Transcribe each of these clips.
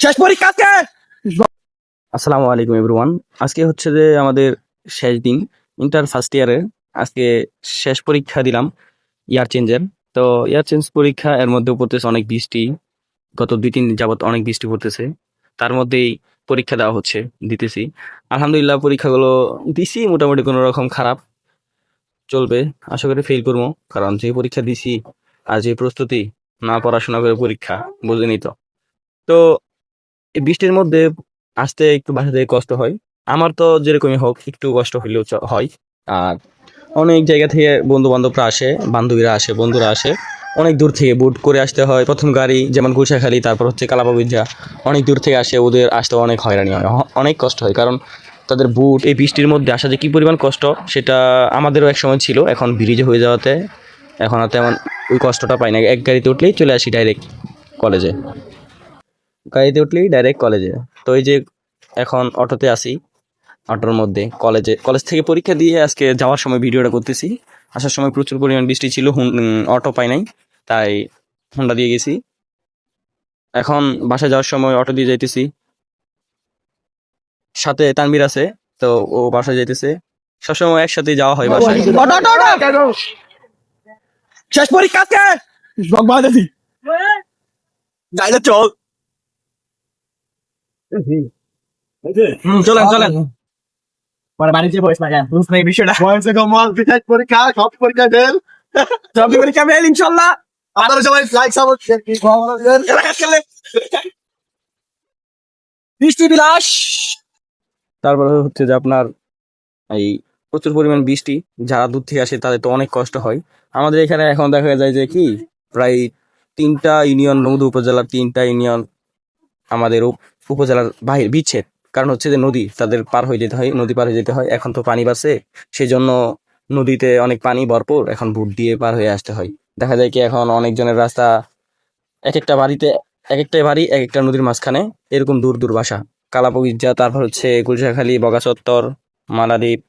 শেষ পরীক্ষা আজকে! আসসালামু আলাইকুম এভরিওয়ান আজকে হচ্ছে যে আমাদের শেষ দিন ইন্টার ফার্স্ট ইয়ারের আজকে শেষ পরীক্ষা দিলাম ইয়ার চেঞ্জের তো ইয়ার চেঞ্জ পরীক্ষা এর মধ্যেও পড়তেছে অনেক বৃষ্টি। গত দুই, তিন যাবত অনেক বৃষ্টি পড়তেছে। তার মধ্যেই পরীক্ষা দেওয়া হচ্ছে, দিতেছি। আলহামদুলিল্লাহ, পরীক্ষাগুলো দিছি, মোটামুটি কোনো রকম খারাপ চলবে। আশা করি ফেল করব, কারণ যে পরীক্ষা দিছি আর যে প্রস্তুতি না পড়াশোনা করে পরীক্ষা, বুঝেনি তো। তো এই বৃষ্টির মধ্যে আসতে একটু বাসা থেকে কষ্ট হয়। আমার তো যেরকমই হোক, একটু কষ্ট হইলেও হয়। আর অনেক জায়গা থেকে বন্ধু বান্ধবরা আসে, বান্ধবীরা আসে, বন্ধুরা আসে। অনেক দূর থেকে বুট করে আসতে হয়। প্রথম গাড়ি যেমন গুলশাখালি, তারপর হচ্ছে কালাপাবিজা অনেক দূর থেকে আসে। ওদের আসতে অনেক হয়রানি হয়। অনেক কষ্ট হয়। কারণ তাদের বুট, এই বৃষ্টির মধ্যে আসা যে কী পরিমাণ কষ্ট, সেটা আমাদেরও এক সময় ছিল। এখন ব্রিজে হয়ে যাওয়াতে, এখন আর তেমন ওই কষ্টটা পাই না। এক গাড়িতে উঠলেই চলে আসি ডাইরেক্ট কলেজে গাড়িতে উঠলেই ডাইরেক্ট কলেজে তো এই যে এখন অটোতে আসি অটোর মধ্যে কলেজে কলেজ থেকে পরীক্ষা দিয়ে আজকে যাওয়ার সময় ভিডিওটা করতেছি। আসার সময় প্রচুর পরিমাণ বৃষ্টি ছিল অটো পাই নাই তাই হোন্ডা দিয়ে গেছি। এখন বাসায় যাওয়ার সময় অটো দিয়ে যাইতেছি। সাথে তানবির আছে তো ও বাসায় যাইতেছে। সবসময় একসাথে যাওয়া হয় বাসায়। শেষ পরীক্ষা চল। চলেন চলেন। পরে বাড়িতে বয়স লাগান বুঝ নাই বিষয়টা। বয়সে কমাল বিশেষ পরীক্ষা সব পরীক্ষা ফেল সবই পরীক্ষা মেল ইনশাল্লাহ। আপনারা সবাই লাইক সাপোর্ট বৃষ্টি বিলাস। তারপরে হচ্ছে যে আপনার এই প্রচুর পরিমাণ বৃষ্টি যারা দূর থেকে আসে তাদের তো অনেক কষ্ট হয়। আমাদের এখানে এখন দেখা যায় যে কি প্রায় তিনটা ইউনিয়ন নদী উপজেলার তিনটা ইউনিয়ন আমাদের উপজেলার বাহির বিচ্ছেদ। কারণ হচ্ছে যে নদী তাদের পার হয়ে যেতে হয়, নদী পার হয়ে যেতে হয়। এখন তো পানি বাড়ছে সেই জন্য নদীতে অনেক পানি ভরপুর। এখন বুট দিয়ে পার হয়ে আসতে হয়। দেখা যায় কি এখন অনেকজনের রাস্তা এক একটা বাড়িতে এক একটা বাড়ি এক একটা নদীর মাঝখানে এরকম দূর দূর বাসা কালাপগিজা, তারপর হচ্ছে গুলশাখালী বগাচত্বর মালাদ্বীপ,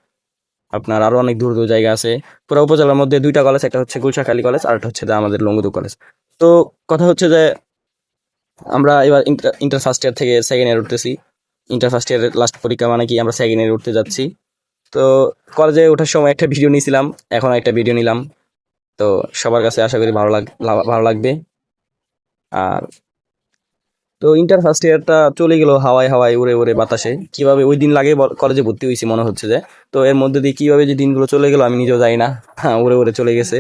আপনার আরও অনেক দূর দূর জায়গা আছে। পুরো উপজেলার মধ্যে দুইটা কলেজ, একটা হচ্ছে গুলশাখালী কলেজ আর একটা হচ্ছে আমাদের লঙ্গুদু কলেজ। তো কথা হচ্ছে যে আমরা এবার ইন্টার ইন্টার ফার্স্ট ইয়ার থেকে সেকেন্ড ইয়ার উঠতেছি। ইন্টার ফার্স্ট ইয়ারের লাস্ট পরীক্ষা মানে কি আমরা সেকেন্ড ইয়ার উঠতে যাচ্ছি। তো কলেজে ওঠার সময় একটা ভিডিও নিয়েছিলাম, এখন একটা ভিডিও নিলাম। তো সবার কাছে আশা করি ভালো লাগ ভালো লাগবে। আর তো ইন্টার ফার্স্ট ইয়ারটা চলে গেল হাওয়ায় হাওয়ায়, উড়ে উড়ে বাতাসে। কীভাবে ওই দিন লাগে কলেজে ভর্তি হয়েছি মনে হচ্ছে যে। তো এর মধ্যে দিয়ে কীভাবে যে দিনগুলো চলে গেল আমি নিজেও যাই না। হ্যাঁ উড়ে উড়ে চলে গেছে।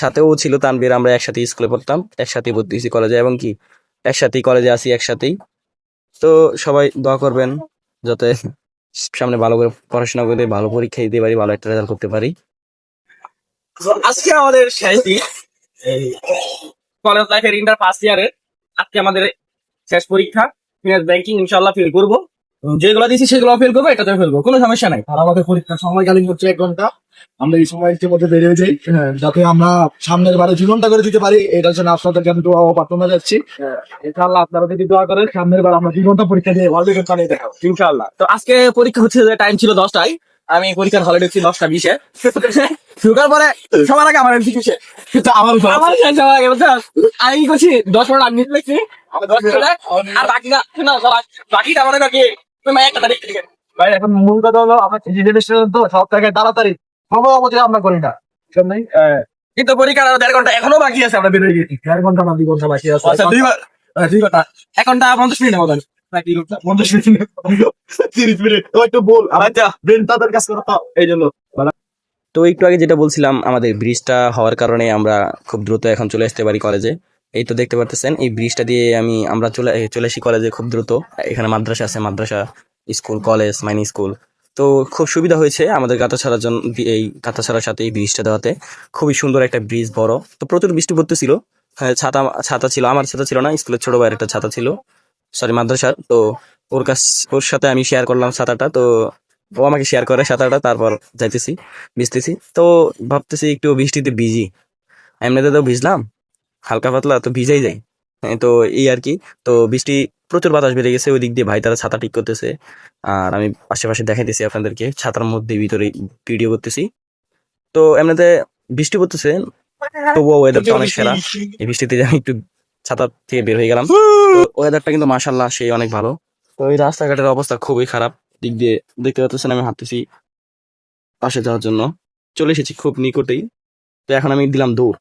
সাথেও ছিল তানবীর আমরা একসাথে স্কুলে পড়তাম, একসাথে ভর্তি হয়েছি কলেজে এবং কি একসাথেই কলেজে আসি একসাথেই। তো সবাই দোয়া করবেন যাতে সামনে ভালো করে পড়াশোনা করে, ভালো পরীক্ষা দিতে পারি, ভালো একটা রেজাল্ট করতে পারি। আজকে আমাদের শেষ দিন। কলেজ লাইফের ইন্টার ফার্স্ট ইয়ারের আজকে আমাদের শেষ পরীক্ষা। ফিনান্স ব্যাংকিং ইনশাল্লাহ ফেল করব। যেগুলো দিয়েছি সেগুলো ফেল করব এটাতে ফেল করব। কোনো সমস্যা নাই। আর আমাদের পরীক্ষা সময়কালীন হচ্ছে এক ঘণ্টা। আমরা এই সময়ের মধ্যে বেরিয়ে যাই হ্যাঁ, যাতে আমরা সামনের বারে ঘণ্টা করে দিতে পারি এটার জন্য আপনাদেরকে আমি দোয়া ও প্রার্থনা যাচ্ছি ইনশাআল্লাহ আপনারা যদি দোয়া করেন সামনের বার আমরা ঘণ্টা পরীক্ষা দিয়ে ওয়ার্ল্ড রেকর্ড চালিয়ে দেখাবো ইনশাল্লাহ তো আজকে পরীক্ষা হচ্ছে যে টাইম ছিল দশটায়। আমি পরীক্ষার হলে ঢুকছি দশটা বিশে। ঢুকার পরে সবার আগে আমার এমসি কিসে আমার আমার সবার আগে? আমি কি করছি? দশ মিনিট নিতে লিখছি দশ মিনিট আর বাকিটা না বাকিটা আমার কাছে তুমি একটা তারিখ ভাই এখন মূল কথা হলো আমরা রেজিস্ট্রেশন তো সব থেকে তাড়াতাড়ি অবধি আমরা করি না। কিন্তু পরীক্ষার আরও দেড় ঘণ্টা এখনও বাকি আছে আমরা বেরোয় গেছি। দেড় ঘণ্টা না দুই ঘণ্টা বাকি আছে। আচ্ছা দুই দুই ঘণ্টা। এক ঘণ্টা পঞ্চাশ মিনিট মতন নাকি পঞ্চাশ মিনিট। তিরিশ মিনিট। তো একটু বল। আচ্ছা। ব্রেন তাদের কাজ এই জন্য। তো একটু আগে যেটা বলছিলাম আমাদের ব্রিজটা হওয়ার কারণে আমরা খুব দ্রুত এখন চলে আসতে পারি কলেজে এই তো দেখতে পারতেছেন এই ব্রিজটা দিয়ে আমি আমরা চলে চলে আসি কলেজে খুব দ্রুত। এখানে মাদ্রাসা আছে মাদ্রাসা স্কুল কলেজ মাইনি স্কুল তো খুব সুবিধা হয়েছে আমাদের গাতাছাড়ার জন্য এই গাতাছাড়ার সাথে এই ব্রিজটা দেওয়াতে। খুবই সুন্দর একটা ব্রিজ বড়। তো প্রচুর বৃষ্টি পড়তেছিল। হ্যাঁ, ছাতা ছাতা ছিল। আমার ছাতা ছিল না স্কুলের ছোট ভাইয়ের একটা ছাতা ছিল। সরি মাদ্রাসার। তো ওর কাছ ওর সাথে আমি শেয়ার করলাম ছাতাটা। তো ও আমাকে শেয়ার করে সাঁতারটা তারপর যাইতেছি ভিজতেছি। তো ভাবতেছি একটু বৃষ্টিতে ভিজি। এমনিতে তো ভিজলাম। হালকা পাতলা তো ভিজাই যাই হ্যাঁ, তো এই আর কি। তো বৃষ্টি প্রচুর বাতাস বেড়ে গেছে ওই দিক দিয়ে ভাই তারা ছাতা ঠিক করতেছে। আর আমি আশেপাশে দেখাইতেছি আপনাদেরকে ছাতার মধ্যে ভিতরে ভিডিও করতেছি। তো এমনিতে বৃষ্টি পড়তেছে তবুও ওয়েদারটা অনেক সেরা। এই বৃষ্টিতে আমি একটু ছাতা থেকে বের হয়ে গেলাম। তো ওয়েদারটা কিন্তু মাসাল্লাহ সেই অনেক ভালো। তো এই রাস্তাঘাটের অবস্থা খুবই খারাপ। দিক দিয়ে দেখতে পাচ্ছেন আমি হাঁটতেছি পাশে যাওয়ার জন্য। চলে এসেছি খুব নিকটেই। তো এখন আমি দিলাম দৌড়।